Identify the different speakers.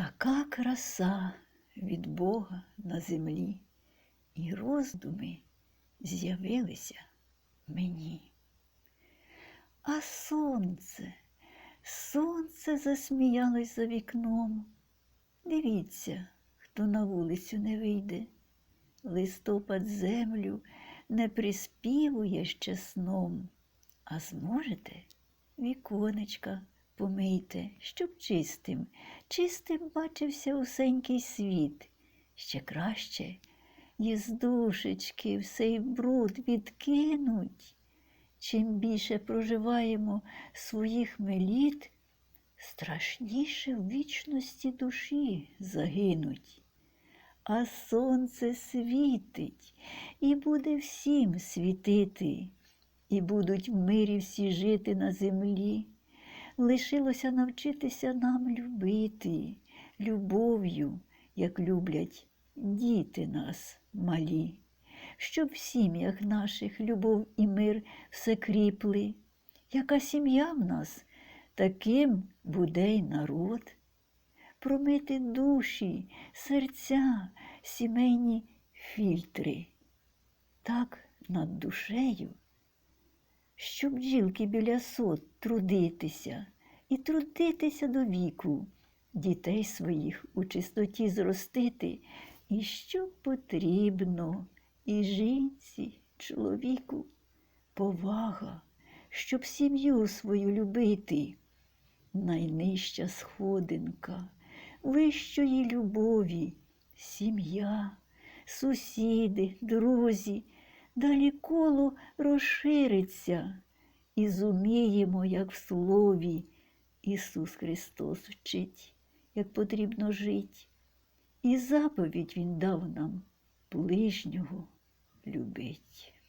Speaker 1: Така краса від Бога на землі, і роздуми з'явилися мені. А сонце, сонце засміялось за вікном. Дивіться, хто на вулицю не вийде. Листопад землю не приспівує ще сном, а зможете віконечка помийте, щоб чистим, чистим бачився усенький світ. Ще краще із душечки всей бруд відкинуть. Чим більше проживаємо своїх миліт, страшніше в вічності душі загинуть. А сонце світить і буде всім світити, і будуть в мирі всі жити на землі. Лишилося навчитися нам любити любов'ю, як люблять діти нас малі, щоб в сім'ях наших любов і мир все кріпли. Яка сім'я в нас, таким буде й народ. Промити душі, серця, сімейні фільтри. Так над душею щоб бджілки біля сот трудитися і трудитися до віку, дітей своїх у чистоті зростити, і що потрібно і жінці, чоловіку, повага, щоб сім'ю свою любити. Найнижча сходинка вищої любові, сім'я, сусіди, друзі далі коло розшириться і зуміємо, як в слові Ісус Христос вчить, як потрібно жить. І заповідь Він дав нам ближнього любить.